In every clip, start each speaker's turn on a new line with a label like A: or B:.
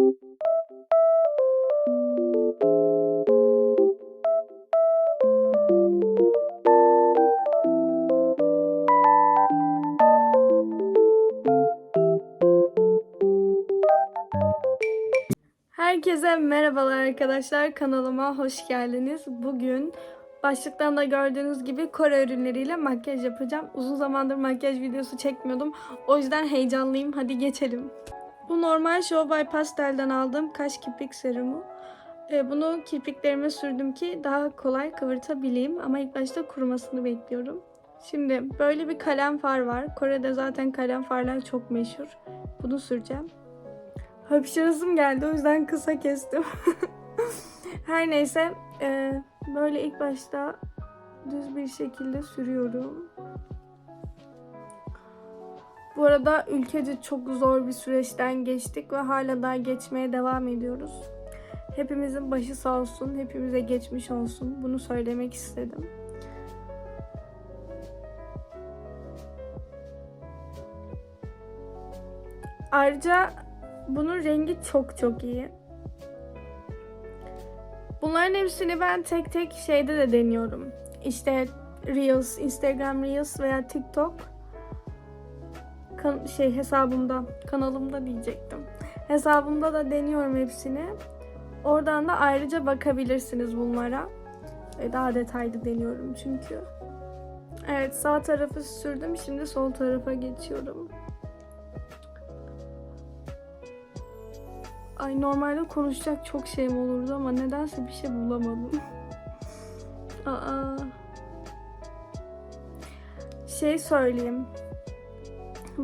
A: Herkese merhabalar arkadaşlar. Kanalıma hoş geldiniz. Bugün başlıktan da gördüğünüz gibi Kore ürünleriyle makyaj yapacağım. Uzun zamandır makyaj videosu çekmiyordum. O yüzden heyecanlıyım. Hadi geçelim. Bu normal Show by Pastel'den aldığım kaş kirpik serumu. Ee, Bunu kirpiklerime sürdüm ki daha kolay kıvırtabileyim. Ama ilk başta kurumasını bekliyorum. Şimdi böyle bir kalem far var. Kore'de zaten kalem farlar çok meşhur. Bunu süreceğim. Hapşırasım geldi o yüzden kısa kestim. Her neyse e, böyle ilk başta düz bir şekilde sürüyorum. Bu arada ülkece çok zor bir süreçten geçtik ve hala daha geçmeye devam ediyoruz. Hepimizin başı sağ olsun, hepimize geçmiş olsun. Bunu söylemek istedim. Ayrıca bunun rengi çok çok iyi. Bunların hepsini ben tek tek şeyde de deniyorum. İşte Reels, Instagram Reels veya TikTok kan- şey hesabımda, kanalımda diyecektim. Hesabımda da deniyorum hepsini. Oradan da ayrıca bakabilirsiniz bunlara. E, Daha detaylı deniyorum çünkü. Evet sağ tarafı sürdüm. Şimdi sol tarafa geçiyorum. Ay normalde konuşacak çok şeyim olurdu ama nedense bir şey bulamadım. Aa. Şey söyleyeyim.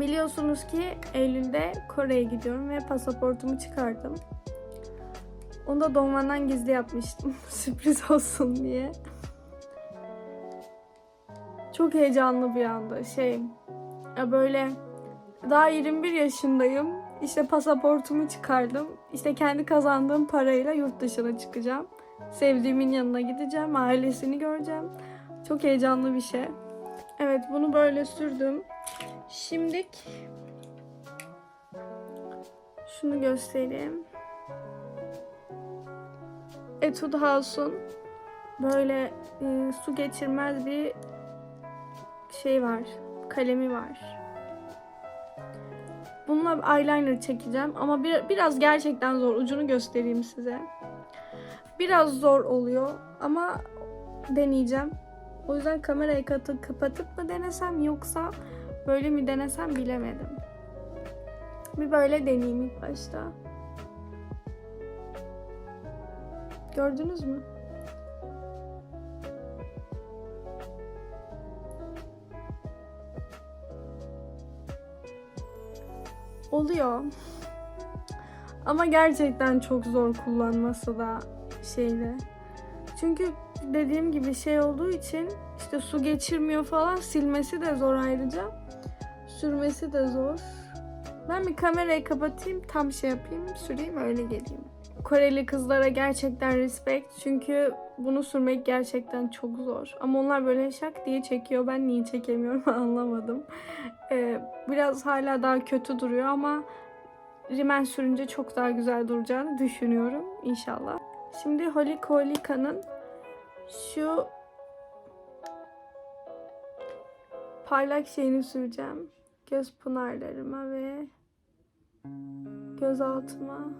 A: Biliyorsunuz ki Eylül'de Kore'ye gidiyorum ve pasaportumu çıkardım. Onu da Doğman'dan gizli yapmıştım. Sürpriz olsun diye. Çok heyecanlı bir anda. Şey, ya böyle daha 21 yaşındayım. İşte pasaportumu çıkardım. İşte kendi kazandığım parayla yurt dışına çıkacağım. Sevdiğimin yanına gideceğim. Ailesini göreceğim. Çok heyecanlı bir şey. Evet bunu böyle sürdüm. Şimdik şunu göstereyim. Etude House'un böyle e, su geçirmez bir şey var. Kalemi var. Bununla eyeliner çekeceğim ama bir, biraz gerçekten zor. Ucunu göstereyim size. Biraz zor oluyor ama deneyeceğim. O yüzden kamerayı kapatıp mı denesem yoksa böyle mi denesem bilemedim. Bir böyle deneyeyim ilk başta. Gördünüz mü? Oluyor. Ama gerçekten çok zor kullanması da şeyde. Çünkü dediğim gibi şey olduğu için işte su geçirmiyor falan silmesi de zor ayrıca. Sürmesi de zor. Ben bir kamerayı kapatayım, tam şey yapayım, süreyim öyle geleyim. Koreli kızlara gerçekten respect. Çünkü bunu sürmek gerçekten çok zor. Ama onlar böyle şak diye çekiyor. Ben niye çekemiyorum anlamadım. Ee, biraz hala daha kötü duruyor ama rimen sürünce çok daha güzel duracağını düşünüyorum inşallah. Şimdi Holy Kolika'nın şu parlak şeyini süreceğim. Göz pınarlarıma ve göz altıma.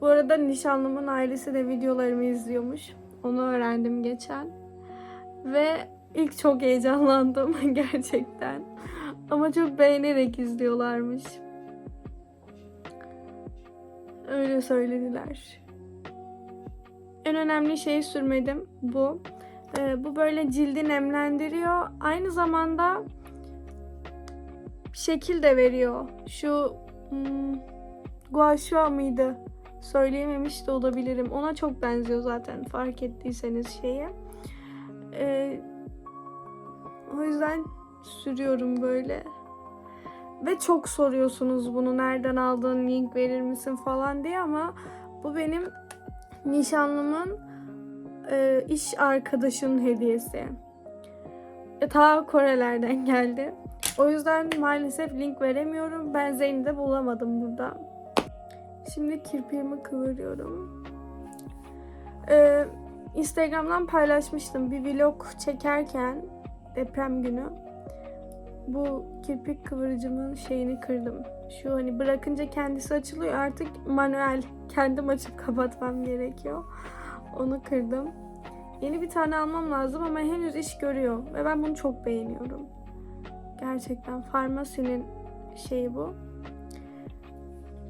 A: Bu arada nişanlımın ailesi de videolarımı izliyormuş. Onu öğrendim geçen. Ve ilk çok heyecanlandım gerçekten. Ama çok beğenerek izliyorlarmış. Öyle söylediler. En önemli şeyi sürmedim bu. Ee, bu böyle cildi nemlendiriyor. Aynı zamanda şekil de veriyor. Şu hmm, gua sha mıydı? Söyleyememiş de olabilirim. Ona çok benziyor zaten fark ettiyseniz şeyi. Ee, o yüzden sürüyorum böyle. Ve çok soruyorsunuz bunu nereden aldın, link verir misin falan diye ama bu benim nişanlımın e, iş arkadaşının hediyesi. E, ta Korelerden geldi. O yüzden maalesef link veremiyorum. Ben Zeyn'i de bulamadım burada. Şimdi kirpiğimi kıvırıyorum. Ee, Instagram'dan paylaşmıştım bir vlog çekerken deprem günü. Bu kirpik kıvırıcımın şeyini kırdım. Şu hani bırakınca kendisi açılıyor artık manuel kendim açıp kapatmam gerekiyor. Onu kırdım. Yeni bir tane almam lazım ama henüz iş görüyor ve ben bunu çok beğeniyorum. Gerçekten farmasinin şeyi bu.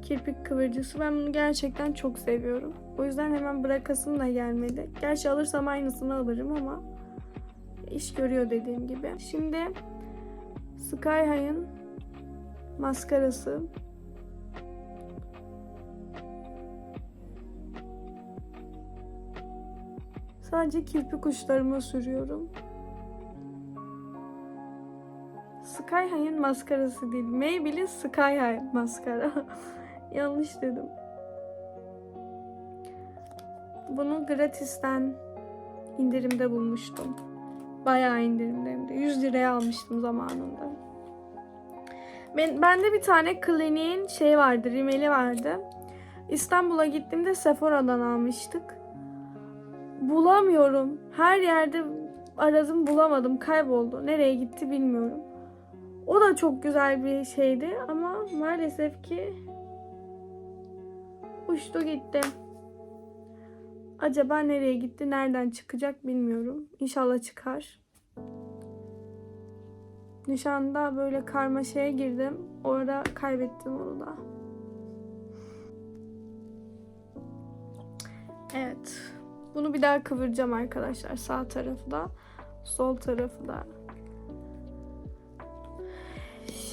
A: Kirpik kıvırcısı. Ben bunu gerçekten çok seviyorum. O yüzden hemen bırakasım da gelmedi. Gerçi alırsam aynısını alırım ama iş görüyor dediğim gibi. Şimdi Sky High'ın maskarası. Sadece kirpik uçlarıma sürüyorum. Sky High'ın maskarası değil. Maybelline Sky High maskara. Yanlış dedim. Bunu gratisten indirimde bulmuştum. Bayağı indirimde hem de. 100 liraya almıştım zamanında. Ben, bende bir tane Clinique'in şey vardı, rimeli vardı. İstanbul'a gittiğimde Sephora'dan almıştık. Bulamıyorum. Her yerde aradım bulamadım. Kayboldu. Nereye gitti bilmiyorum. O da çok güzel bir şeydi ama maalesef ki uçtu gitti. Acaba nereye gitti, nereden çıkacak bilmiyorum. İnşallah çıkar. Nişanda böyle karmaşaya girdim. Orada kaybettim onu da. Evet. Bunu bir daha kıvıracağım arkadaşlar. Sağ tarafı da, sol tarafı da.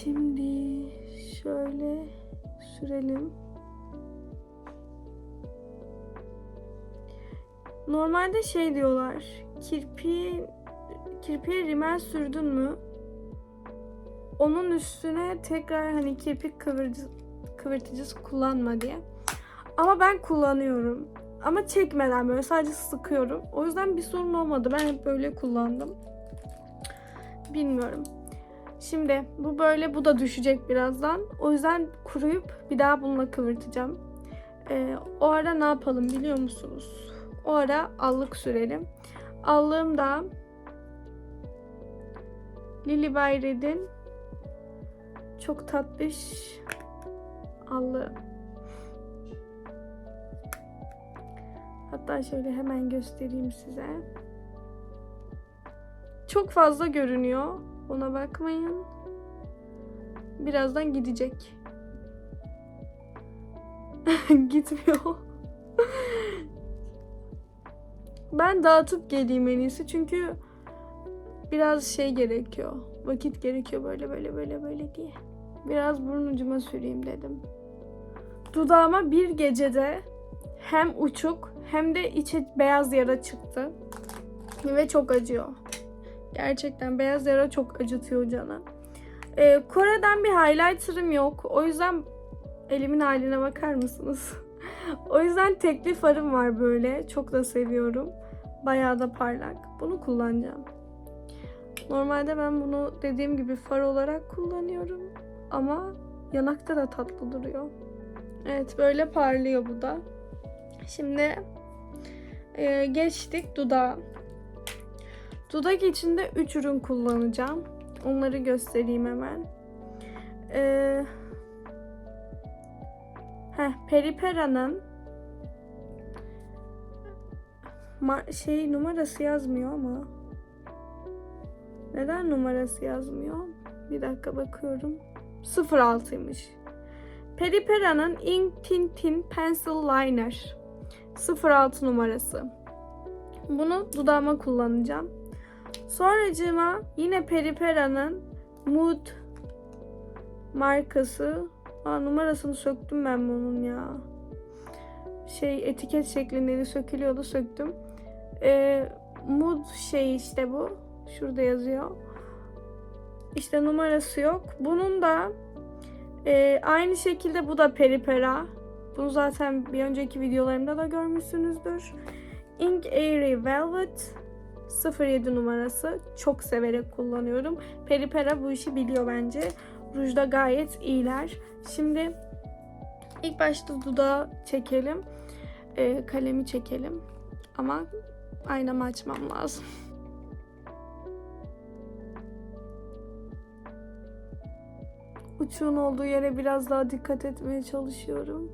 A: Şimdi şöyle sürelim. Normalde şey diyorlar. Kirpi kirpiğe rimel sürdün mü? Onun üstüne tekrar hani kirpik kıvırcı, kıvırtıcısı kullanma diye. Ama ben kullanıyorum. Ama çekmeden böyle sadece sıkıyorum. O yüzden bir sorun olmadı. Ben hep böyle kullandım. Bilmiyorum. Şimdi bu böyle bu da düşecek birazdan. O yüzden kuruyup bir daha bununla kıvırtacağım. Ee, o ara ne yapalım biliyor musunuz? O ara allık sürelim. Allığım da Lily Bayred'in çok tatlış allığı. Hatta şöyle hemen göstereyim size. Çok fazla görünüyor. Ona bakmayın. Birazdan gidecek. Gitmiyor. ben dağıtıp geleyim en iyisi çünkü biraz şey gerekiyor. Vakit gerekiyor böyle böyle böyle böyle diye. Biraz burun ucuma süreyim dedim. Dudağıma bir gecede hem uçuk hem de içe beyaz yara çıktı. Ve çok acıyor. Gerçekten beyaz yara çok acıtıyor canı. Ee, Kore'den bir highlighter'ım yok. O yüzden elimin haline bakar mısınız? o yüzden tekli farım var böyle. Çok da seviyorum. Bayağı da parlak. Bunu kullanacağım. Normalde ben bunu dediğim gibi far olarak kullanıyorum. Ama yanakta da tatlı duruyor. Evet böyle parlıyor bu da. Şimdi e, geçtik dudağa. Dudak içinde 3 ürün kullanacağım. Onları göstereyim hemen. Ee, heh, Peripera'nın şey numarası yazmıyor ama neden numarası yazmıyor? Bir dakika bakıyorum. 06'ymış. Peripera'nın Ink Tintin Pencil Liner 06 numarası. Bunu dudağıma kullanacağım. Sonracığıma yine Peripera'nın Mood markası. Aa, numarasını söktüm ben bunun ya. Şey etiket şeklindeydi sökülüyordu söktüm. Ee, Mood şey işte bu. Şurada yazıyor. İşte numarası yok. Bunun da e, aynı şekilde bu da Peripera. Bunu zaten bir önceki videolarımda da görmüşsünüzdür. Ink Airy Velvet 07 numarası. Çok severek kullanıyorum. Peripera bu işi biliyor bence. Rujda gayet iyiler. Şimdi İlk başta dudağı çekelim. Ee, kalemi çekelim. Ama aynamı açmam lazım. Uçuğun olduğu yere biraz daha dikkat etmeye çalışıyorum.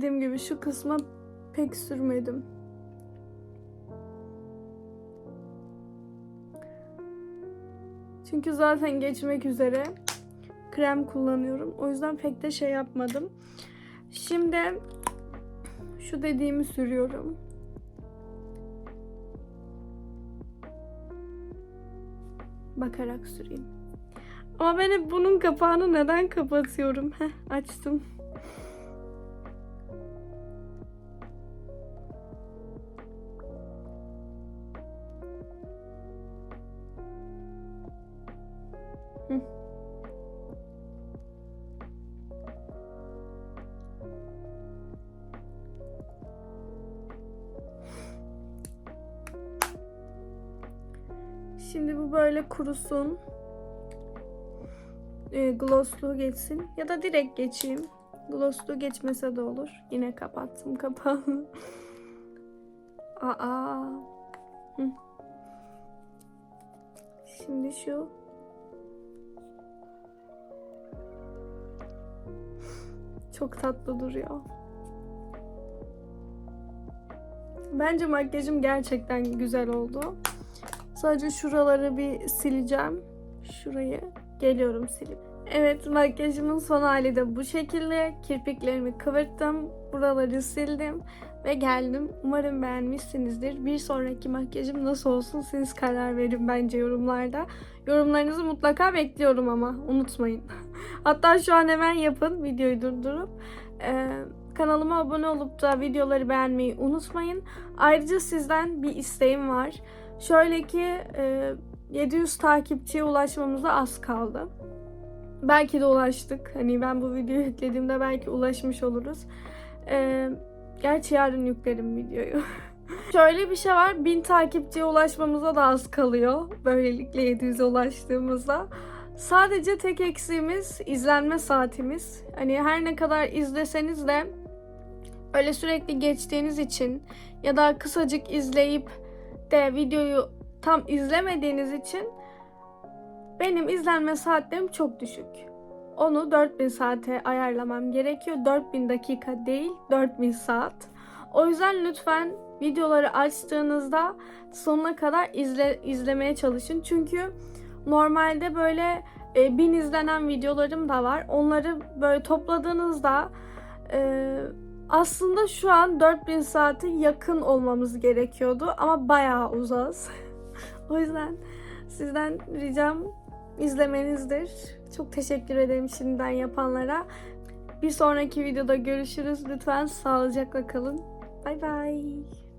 A: Dediğim gibi şu kısma pek sürmedim. Çünkü zaten geçmek üzere krem kullanıyorum. O yüzden pek de şey yapmadım. Şimdi şu dediğimi sürüyorum. Bakarak süreyim. Ama ben hep bunun kapağını neden kapatıyorum? Heh, açtım. Şimdi bu böyle kurusun. E, glosslu geçsin. Ya da direkt geçeyim. Glosslu geçmese de olur. Yine kapattım kapağını. Aa. Hı. Şimdi şu Çok tatlı duruyor. Bence makyajım gerçekten güzel oldu. Sadece şuraları bir sileceğim. Şurayı geliyorum silip. Evet makyajımın son hali de bu şekilde. Kirpiklerimi kıvırttım. Buraları sildim ve geldim. Umarım beğenmişsinizdir. Bir sonraki makyajım nasıl olsun siz karar verin bence yorumlarda. Yorumlarınızı mutlaka bekliyorum ama unutmayın. Hatta şu an hemen yapın videoyu durdurup. Ee, kanalıma abone olup da videoları beğenmeyi unutmayın. Ayrıca sizden bir isteğim var. Şöyle ki e, 700 takipçiye ulaşmamıza az kaldı. Belki de ulaştık. Hani ben bu videoyu yüklediğimde belki ulaşmış oluruz. Ee, gerçi yarın yüklerim videoyu. Şöyle bir şey var. 1000 takipçiye ulaşmamıza da az kalıyor. Böylelikle 700'e ulaştığımızda. Sadece tek eksiğimiz izlenme saatimiz. Hani her ne kadar izleseniz de öyle sürekli geçtiğiniz için ya da kısacık izleyip de videoyu tam izlemediğiniz için benim izlenme saatlerim çok düşük. Onu 4000 saate ayarlamam gerekiyor. 4000 dakika değil, 4000 saat. O yüzden lütfen videoları açtığınızda sonuna kadar izle, izlemeye çalışın. Çünkü normalde böyle e, bin izlenen videolarım da var. Onları böyle topladığınızda e, aslında şu an 4000 saate yakın olmamız gerekiyordu ama bayağı uzağız. o yüzden sizden ricam izlemenizdir. Çok teşekkür ederim şimdiden yapanlara. Bir sonraki videoda görüşürüz. Lütfen sağlıcakla kalın. Bay bay.